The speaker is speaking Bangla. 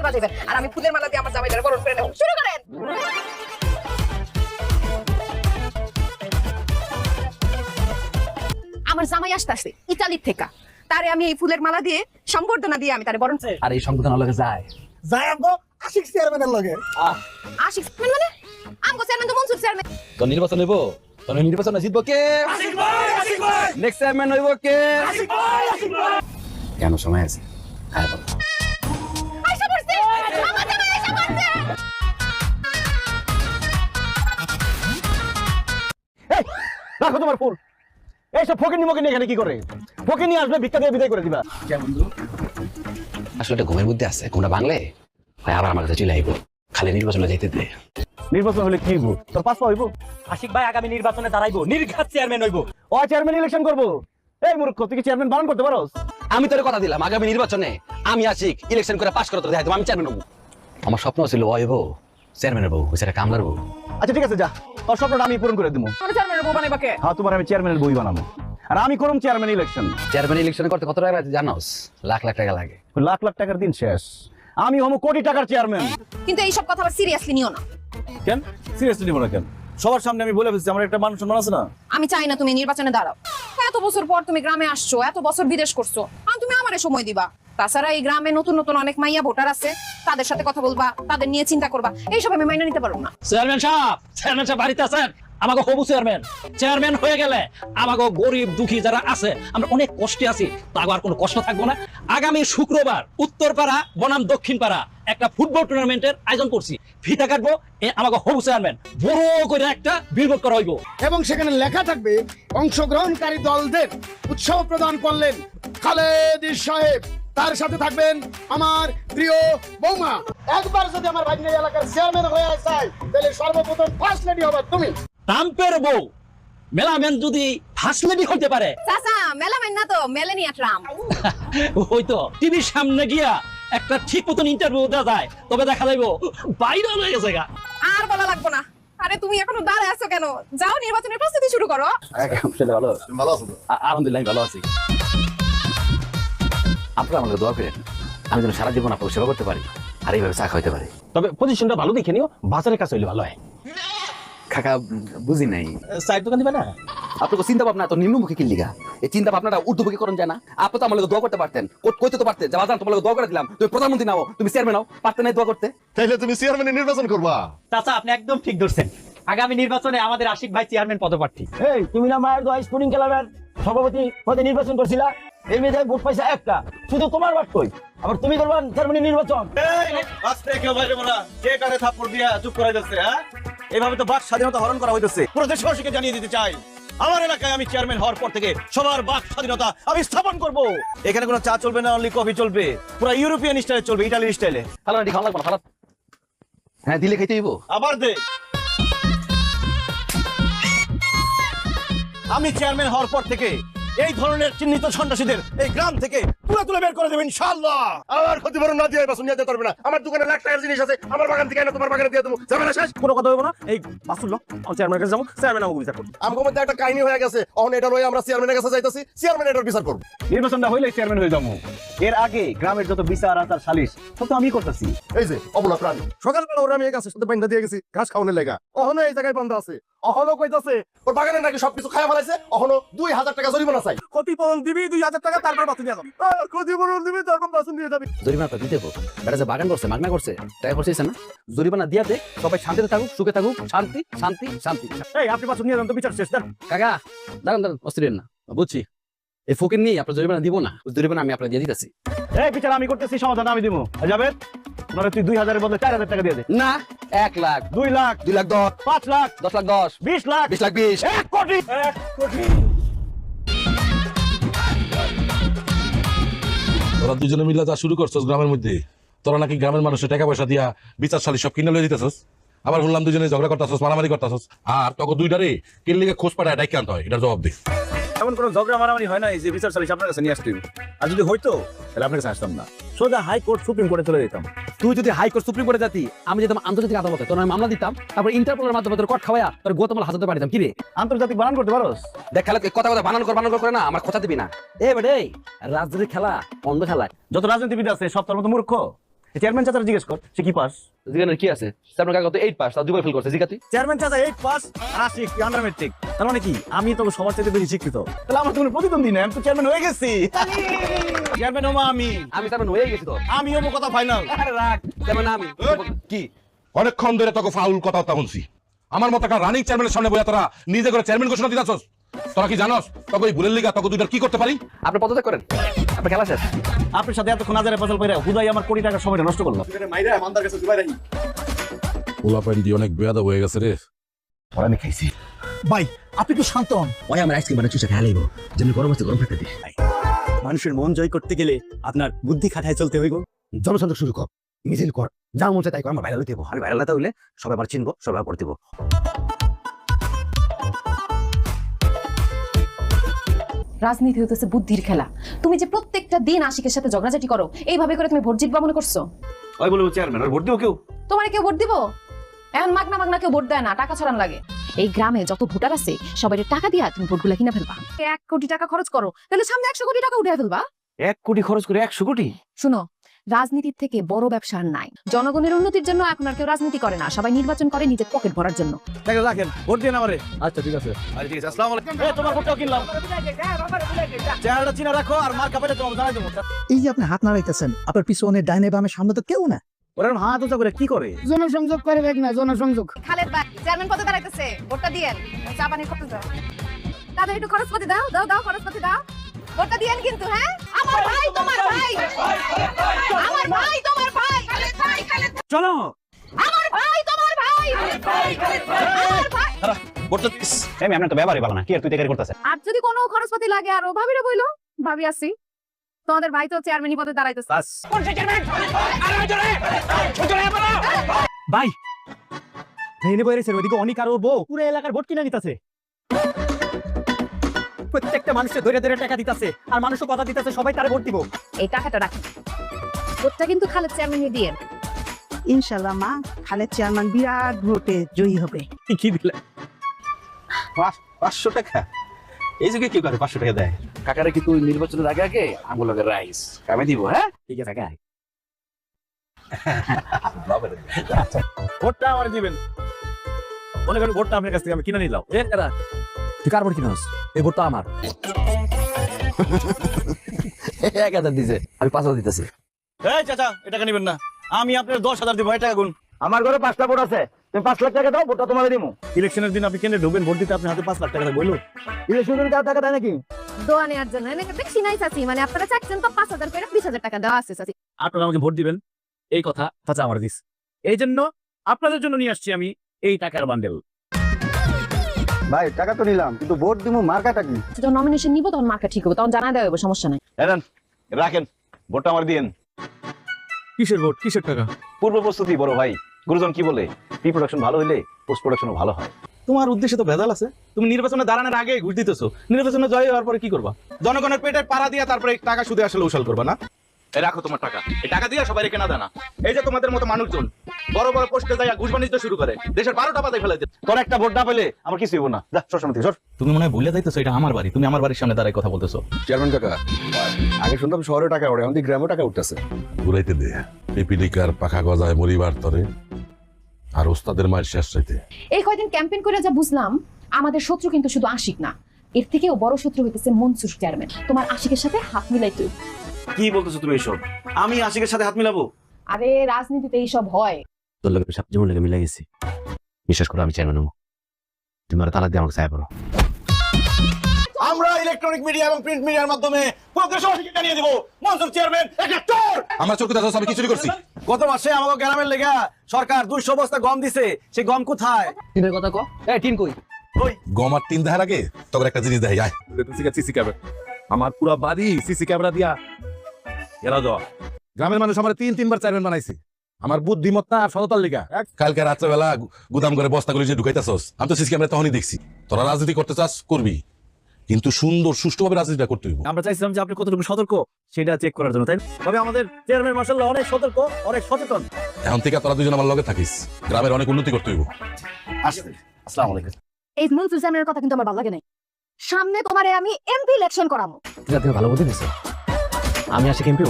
গান বাজাবেন আর আমি ফুলের মালা দিয়ে আমার জামাইটার বরণ করে নেব। শুরু করেন! আমার জামাই আসতেছে ইতালির থেকে। তারে আমি এই ফুলের মালা দিয়ে সম্বর্ধনা দিয়ে আমি তারে বরণ আর এই সংবিধান লগে যায়। যাই আমগো আশিক চেয়ারম্যানের লগে। আশিক চেয়ারম্যান মানে? আমগো চেয়ারম্যান তো মনসুর চেয়ারম্যান তো নির্বাচন হইব? তো নির্বাচন জিতবো কে? আশিক ভাই আশিক ভাই! নেক্সট চেয়ারম্যান হইব কে? আশিক ভাই আশিক ভাই! কেন সময় আছে? হ্যাঁ বলো। রাখো তোমার ফুল। এইসব ফকিনি মকিনি এখানে কি করে? ফকিনি আসবে ভিক্ষা দিয়ে বিদায় করে দিবা। আসলে এটা ঘুমের মধ্যে আছে কোনটা বাংলে হয় আবার আমার কাছে চলে আইব। খালি নির্বাচনে যাইতে দে। নির্বাচন হলে কি হইব? তোর পাস হইব? আশিক ভাই আগামী নির্বাচনে দাঁড়াইবো নির্ঘাত চেয়ারম্যান হইব। ও চেয়ারম্যান ইলেকশন করব। এই মূর্খ তুই কি চেয়ারম্যান বারণ করতে পারোস? আমি তোর কথা দিলাম আগামী নির্বাচনে আমি আশিক ইলেকশন করে পাস করে তোর দেখাই আমি চেয়ারম্যান হব। আমার স্বপ্ন ছিল ওই বউ চেয়ারম্যানের বউ সেটা কামলার বউ। আচ্ছা ঠিক আছে যা। তোর স্বপ্নটা আমি পূরণ করে দেবো আমার চেয়ারম্যানের বউ বানাইবা কে? হ্যাঁ তোমার আমি চেয়ারম্যানের বই বানাবো আর আমি করুম চেয়ারম্যান ইলেকশন। চেয়ারম্যান ইলেকশন করতে কত টাকা জানোস? লাখ লাখ টাকা লাগে। লাখ লাখ টাকার দিন শেষ। আমি হম কোটি টাকার চেয়ারম্যান। কিন্তু এইসব কথা আবার সিরিয়াসলি নিও না। কেন? সিরিয়াসলি নিব না কেন? সবার সামনে আমি বলে ফেলছি আমার একটা মান সম্মান আছে না? আমি চাই না তুমি নির্বাচনে দাঁড়াও। এত বছর পর তুমি গ্রামে আসছো এত বছর বিদেশ করছ আর তুমি আমারে সময় দিবা। তাছাড়া এই গ্রামে নতুন নতুন অনেক মাইয়া ভোটার আছে তাদের সাথে কথা বলবা তাদের নিয়ে চিন্তা করবা। এইসব আমি মাইনে নিতে পারব না। চেয়ারম্যান সাহেব চেয়ারম্যান সাহেব বাড়িতে আছেন? আমাকে হবু চেয়ারম্যান চেয়ারম্যান হয়ে গেলে আমাকে গরিব দুঃখী যারা আছে আমরা অনেক কষ্টে আছি আর কোনো কষ্ট থাকব না। আগামী শুক্রবার উত্তরপাড়া বনাম দক্ষিণপাড়া একটা ফুটবল টুর্নামেন্টের আয়োজন করছি। ফিতা কাটবো এ আমাকে হবু চেয়ারম্যান বড় করে একটা বিলবোর্ড করা হইব। এবং সেখানে লেখা থাকবে অংশগ্রহণকারী দলদের উৎসাহ প্রদান করলেন খালেদ সাহেব। তার সাথে থাকবেন আমার প্রিয় বৌমা। একবার যদি আমার ভাগ্নে এলাকার চেয়ারম্যান হয়ে যায় তাহলে সর্বপ্রথম ফার্স্ট লেডি হবে তুমি। ট্রাম্পের বউ। মেলামেন যদি ফার্স্ট লেডি হইতে পারে। চাচা মেলা মাইন না তো মেলেনিয়া ট্রাম্প। হয়তো টিভির সামনে গিয়া একটা ঠিক মতন ইন্টারভিউ দেওয়া যায়। তবে দেখা যাইব বাইরে হয়ে গেছে আর বলা লাগবো না। আরে তুমি এখনও দাঁড়ায় আছো কেন? যাও নির্বাচনের প্রস্তুতি শুরু করো। সেটা ভালো আ- আলহামদুলিল্লাহ ভালো আছি। আপনারা আমাকে দোয়া করেন আমি যেন সারা জীবন আপনার সেবা করতে পারি আর এইভাবে চা খাইতে পারি। তবে পজিশনটা ভালো দেখে নিও বাজারের কাছে হইলে ভালো হয়। কাকা বুঝি নাই। চায়ের দোকান দিবে না? আপনাকে চিন্তা ভাবনা তো নিম্নমুখী কি লিগা? এই চিন্তা ভাবনাটা ঊর্ধ্বমুখী করুন যায় না। আপনি তো আমার দোয়া করতে পারতেন কইতে তো পারতেন যাওয়া যান তোমার দোয়া করে দিলাম। তুমি প্রধানমন্ত্রী নাও তুমি চেয়ারম্যান নাও পারতেন না দোয়া করতে? তাইলে তুমি চেয়ারম্যানের নির্বাচন করবা। চাচা আপনি একদম ঠিক ধরছেন। আগামী নির্বাচনে আমাদের আশিক ভাই চেয়ারম্যান পদপ্রার্থী। এই তুমি না মায়ের দোয়া স্পোর্টিং ক্লাবের সভাপতি পদে নির্বাচন করছিলা? এই মেয়েদের ভোট পাইছা একটা। শুধু তোমার বাট কই? আবার তুমি করবা চেয়ারম্যান নির্বাচন। আজকে কেউ বাইরে কে কারে থাপ্পড় দিয়া চুপ করাই যাচ্ছে হ্যাঁ? এইভাবে তো বাক স্বাধীনতা হরণ করা হইতেছে। পুরো দেশবাসীকে জানিয়ে দিতে চাই আমার এলাকায় আমি চেয়ারম্যান হওয়ার পর থেকে সবার বাক স্বাধীনতা আমি স্থাপন করব। এখানে কোনো চা চলবে না অনলি কফি চলবে। পুরো ইউরোপিয়ান স্টাইলে চলবে ইটালির স্টাইলে খালা নাটি খাওয়া লাগবে হ্যাঁ দিলে খেতে হইব। আবার দে। আমি চেয়ারম্যান হওয়ার পর থেকে এই ধরনের চিহ্নিত সন্ত্রাসীদের এই গ্রাম থেকে তুলে তুলে বের করে দেবেন ইনশাআল্লাহ। আমার ক্ষতিপূরণ না দিয়ে বাসন নিয়ে যেতে পারবে না। আমার দোকানে লাখ টাকার জিনিস আছে আমার বাগান থেকে এনে তোমার বাগানে দিয়ে দেবো। যাবে না শেষ? কোনো কথা হইব না। এই বাসুল্লো আমি চেয়ারম্যানের কাছে যাব চেয়ারম্যান আমাকে বিচার করব। আমার মধ্যে একটা কাহিনী হয়ে গেছে। অহন এটা লয়ে আমরা চেয়ারম্যানের কাছে যাইতেছি চেয়ারম্যান এটার বিচার করব। নির্বাচনটা হইলে চেয়ারম্যান হয়ে যাব। এর আগে গ্রামের যত বিচার আচার সালিশ সব তো আমি করতেছি। এই যে অবলা প্রাণী। সকালবেলা ওরা আমি এই গাছের সাথে বাইন্দা দিয়ে গেছি ঘাস খাওয়ানোর লেগা। অহনো এই জায়গায় বন্ধ আছে। অহনো কইতাছে ওর বাগানে নাকি সবকিছু খাওয়া ফেলাইছে? অহনো দুই হাজার টাকা জরিমানা চাই। ক্ষতিপূরণ দিবি দুই হাজার টাকা তারপর দিয়ে যাবি। ক্ষতিপূরণ দিবি তারপর বাসন দিয়ে যাবি। জরিমানা তো দিতে বেটা যে বাগান করছে মাগনা করছে টাকা করছে না? জরিমানা দিয়াতে সবাই শান্তিতে থাকুক সুখে থাকুক শান্তি শান্তি শান্তি। এই আপনি বাসন নিয়ে যান তো বিচার শেষ কাকা দাঁড়ান দাঁড়ান অস্থির না। বুঝছি। এই ফকির নিয়ে আপনার জরিমানা দিব না। জরিমানা আমি আপনার দিয়ে দিতেছি। এই বিচার আমি করতেছি সমাধান আমি দিব। যাবে ওনারা তুই দুই হাজারের বদলে চার হাজার টাকা দিয়ে দে। না এক লাখ। দুই লাখ। দুই লাখ দশ। পাঁচ লাখ। দশ লাখ দশ। বিশ লাখ। বিশ লাখ বিশ। এক কোটি। এক কোটি। তোরা দুজনে মিলে যা শুরু করছস গ্রামের মধ্যে, তোরা নাকি গ্রামের মানুষের টাকা পয়সা দিয়া বিচার সালি সব কিনে লয়ে দিতেছস? আবার শুনলাম দুজনে ঝগড়া করতেছস, মারামারি করতেছস। আর তখন দুইটারে কিনলিগে খোঁজ পাঠায়, ডাইকে আনতে হয়, এটার জবাব দে। এমন কোনো ঝগড়া মারামারি হয় না যে বিচার সালিশ আপনার কাছে নিয়ে আসতে আর যদি হইতো, তাহলে আপনার কাছে আসতাম না। সোজা হাইকোর্ট সুপ্রিম কোর্টে চলে যেতাম। তুই যদি হাইকোর্ট সুপ্রিম কোর্টে যাতি আমি যেতাম আন্তর্জাতিক আদালতে তোর আমি মামলা দিতাম তারপর ইন্টারপোলের মাধ্যমে তোর কট খাওয়া তোর গোতমাল হাজাতে পারিতাম কি রে? আন্তর্জাতিক বানান করতে পারোস? দেখ খেলা কথা কথা বানান কর বানান কর না আমার কথা দিবি না। এ বেটে রাজনীতি খেলা অন্ধ খেলা যত রাজনীতিবিদ আছে সব তোর মতো মূর্খ। চেয়ারম্যান চাচার জিজ্ঞেস কর সে কি পাস যেখানে কি আছে? চেয়ারম্যান কাকা তো এইট পাস তাও দুবার ফেল করছে জিগাতি? চেয়ারম্যান চাচা এইট পাস আর আশিক আন্ডার মেট্রিক তার মানে কি? আমি তো সবার চাইতে বেশি শিক্ষিত। তাহলে আমার তো কোনো প্রতিদ্বন্দ্বী নেই আমি তো চেয়ারম্যান হয়ে গেছি। চেয়ারম্যান হব আমি। আমি চেয়ারম্যান হয়ে গেছি তো। আমি হব কথা ফাইনাল আরে রাখ চেয়ারম্যান আমি। কি? অনেকক্ষণ ধরে তোকে ফাউল কথা শুনছি। আমার মতো একটা রানিং চেয়ারম্যানের সামনে বইয়া তোরা নিজে করে চেয়ারম্যান ঘোষণা দিতেছস। তোরা কি জানোস? তোকে ওই ভুলের লিগা তোকে দুইটার কি করতে পারি? আপনি পদত্যাগ করেন। আপনার খেলা শেষ? আপনার সাথে এতক্ষণ হাজারে ফসল করে হুদাই আমার কোটি টাকার সময়টা নষ্ট করলাম পোলা পাইন দিয়ে অনেক বেয়াদা হয়ে গেছে রে। আমি খাইছি। ভাই আপনি একটু শান্ত হন। ওই আমার আইসক্রিম মানে চুষে খেয়ে লাইব যেন গরম আছে গরম থাকতে দিই। মানুষের মন জয় করতে গেলে আপনার বুদ্ধি খাটায় চলতে হইব। জনসংযোগ শুরু কর মিছিল কর যা মন চায় তাই কর আমার ভাইরাল হইতে আমি ভাইরাল হতে হইলে সবাই আমার চিনবো সবাই আমার দিব রাজনীতি হইতেছে বুদ্ধির খেলা। তুমি যে প্রত্যেকটা দিন আশিকের সাথে ঝগড়াঝাটি করো এইভাবে করে তুমি ভোট জিতবা মনে করছ? ওই বলব চেয়ারম্যান আর ভোট দিব কেউ? তোমার কেউ ভোট দিব? এখন মাগনা মাগনা কেউ ভোট দেয় না টাকা ছড়ান লাগে। এই গ্রামে যত ভোটার আছে সবাই টাকা দিয়া তুমি ভোটগুলা কিনা ফেলবা। এক কোটি টাকা খরচ করো তাহলে সামনে একশো কোটি টাকা উঠে ফেলবা। এক কোটি খরচ করে একশো কোটি? শুনো রাজনীতির থেকে বড় ব্যবসা নাই। জনগণের উন্নতির জন্য এখন আর কেউ রাজনীতি করে না সবাই নির্বাচন করে নিজের পকেট ভরার জন্য। রাখেন ভোট দিন আমারে আচ্ছা ঠিক আছে। ঠিক আছে আসসালামু আলাইকুম। এই তোমার ভোটটাও কিনলাম। চেহারাটা চিনা রাখো আর মার কাপড়ে তোমাকে জানাই দেবো। এই যে আপনি হাত নাড়াইতেছেন আপনার পিছনে ডাইনে বামে সামনে তো কেউ না। ওরা হাত উঁচা করে কি করে? জনসংযোগ করে দেখ না জনসংযোগ। খালেদ ভাই চেয়ারম্যান পদে দাঁড়াইতেছে ভোটটা দিয়েন চা পানি করতে দাও। তাদের একটু খরচ পাতি দাও দাও দাও খরচ পাতি দাও। ভোটটা দিয়েন কিন্তু হ্যাঁ? আমার ভাই তোমার ভাই আমার ভাই। তোমার ভাই। চলো। আমার ভাই তোমার ভাই। আমার ভাই। ভোটটা দিস আমি আপনার তো ব্যাপারই ভালো না। কি আর তুই দেখারি করতেছে? আর যদি কোনো খরচপাতি লাগে আরও ভাবিরে বইলো ভাবি আসি তোমাদের ভাই তো চেয়ারম্যানই পদে দাঁড়াইতেছে। বাস। ভাই ভেঙে বেরিয়েছে ওইদিকে অনেক আরও বউ। পুরো এলাকার ভোট কিনে নিতেছে। প্রত্যেকটা মানুষের ধরে ধরে টাকা দিতেছে আর মানুষও কথা দিতেছে সবাই তারে ভোট দিব। এই টাকাটা রাখি। ভোটটা কিন্তু খালেদ চেয়ারম্যানই দিয়ে ইনশাল্লাহ মা খালেদ চেয়ারম্যান বিরাট ভোটে জয়ী হবে। কি দিলে? পাঁচশো টাকা? এই যুগে কি করে পাঁচশো টাকা দেয়? কাকারে কি তুই নির্বাচনের আগে আগে আমগুলোকে রাইস কামে দিব হ্যাঁ? ঠিক আছে কাকা। ভোটটা আমার দিবেন। মনে করেন ভোটটা আপনার কাছ থেকে আমি কিনে নিলাম। এ এরা তুই কার ভোট কিনস এই ভোটটা আমার। এক হাজার দিছে। আমি পাঁচ হাজার দিতেছি। এই চাচা এটা টাকা নেবেন না। আমি আপনার দশ হাজার দিব টাকা গুণ। আমার ঘরে পাঁচটা ভোট আছে। তুমি পাঁচ লাখ টাকা দাও ভোটটা তোমার দিব ইলেকশনের দিন আপনি কেন্দ্রে ঢুকবেন ভোট দিতে আপনি হাতে পাঁচ লাখ টাকা বলল ইলেকশন দেওয়ার টাকা দেয় নাকি? দোয়া নেওয়ার জন্য। এনেকে দেখছি নাই চাচি মানে আপনারা চাচ্ছেন তো পাঁচ হাজার করে বিশ হাজার টাকা দেওয়া আছে চাচি। আপনারা আমাকে ভোট দিবেন। এই কথা চাচা আমার দিস এই জন্য আপনাদের জন্য নিয়ে আসছি আমি এই টাকার বান্ডেল ভাই টাকা তো নিলাম কিন্তু ভোট দিব মার্কাটা কি? যখন নমিনেশন নিব তখন মার্কা ঠিক হবে তখন জানা দেওয়া হবে সমস্যা নাই। এরান রাখেন ভোটটা আমার দিয়েন। কিসের ভোট? কিসের টাকা? পূর্ব প্রস্তুতি বড় ভাই। গুরুজন কি বলে? প্রি প্রোডাকশন ভালো হইলে পোস্ট প্রোডাকশনও ভালো হয়। তোমার উদ্দেশ্যে তো ভেজাল আছে। তুমি নির্বাচনে দাঁড়ানোর আগে ঘুষ দিতেছো। নির্বাচনে জয় হওয়ার পরে কি করবা? জনগণের পেটের পাড়া দিয়ে তারপরে টাকা সুদে আসলে উশাল করবা না? রাখো তোমার টাকা। এই টাকা দিয়ে সবাই রেখে না দানা। এই যে তোমাদের মতো মানুষজন বড় বড় পোস্টে যায় ঘুষ বাণিজ্য শুরু করে দেশের বারোটা বাজায় ফেলে দিচ্ছে তোর একটা ভোট না পেলে আমার কিছু হইব না। যা সর থেকে সর। তুমি মনে হয় ভুলে যাইতেছো এটা আমার বাড়ি। তুমি আমার বাড়ির সামনে দাঁড়ায় কথা বলতেছো। চেয়ারম্যান কাকা আগে শুনতাম শহরে টাকা ওঠে এখন গ্রামে টাকা উঠতেছে। ঘুরাইতে দে পিপিলিকার পাখা গজায় মরিবার তরে আর ওস্তাদের মায়ের শেষ চাইতে। এই কয়দিন ক্যাম্পেইন করে যা বুঝলাম আমাদের শত্রু কিন্তু শুধু আশিক না। এর থেকেও বড় শত্রু হইতেছে মনসুর চেয়ারম্যান। তোমার আশিকের সাথে হাত মিলাই তুই কি বলতেছো তুমি এইসব আমি আশিকের সাথে হাত মিলাবো? আরে রাজনীতিতে এইসব হয়। তোর লোকের সাথে যেমন লোকে মিলে গেছি। বিশ্বাস করো আমি চেয়ারম্যান হব। তুমি আর তালাক দিয়ে আমাকে সাহায্য করো আমরা ইলেকট্রনিক মিডিয়া এবং প্রিন্ট মিডিয়ার মাধ্যমে প্রদেশবাসীকে জানিয়ে দিব মনসুর চেয়ারম্যান একটা চোর! আমরা চোখ দেখো আমি কিছু করছি। গত মাসে আমাকে গ্রামের লেগা সরকার দুইশো বস্তা গম দিছে সেই গম কোথায়? টিনের কথা ক। এই টিন কই? গম আর তিন দেখার আগে তখন একটা জিনিস দেখাই আয়। সিসি ক্যামেরা আমার পুরো বাড়ি সিসি ক্যামেরা দিয়া এরা দেওয়া গ্রামের মানুষ আমার তিন তিনবার চেয়ারম্যান বানাইছে। আমার বুদ্ধিমত্তা আর সততার লিগা। কালকে রাত্রেবেলা গুদাম করে বস্তা করে যে ঢুকাইতেছস আমি তো সিসি ক্যামেরা তখনই দেখছি। তোরা রাজনীতি করতে চাস করবি। কিন্তু সুন্দর সুষ্ঠুভাবে রাজনীতিটা করতে হইব। আমরা চাইছিলাম যে আপনি কতটুকু সতর্ক সেটা চেক করার জন্য তাই তবে আমাদের চেয়ারম্যান মার্শাল্লাহ অনেক সতর্ক অনেক সচেতন। এখন থেকে তোরা দুজন আমার লগে থাকিস। গ্রামের অনেক উন্নতি করতে হইব। আসসালামু আলাইকুম। এই মনসুর কথা কিন্তু আমার ভালো লাগে নাই। সামনে তোমারে আমি এমপি ইলেকশন করাবো। ভালো বুদ্ধি দিছো? আমি আসি ক্যাম্পে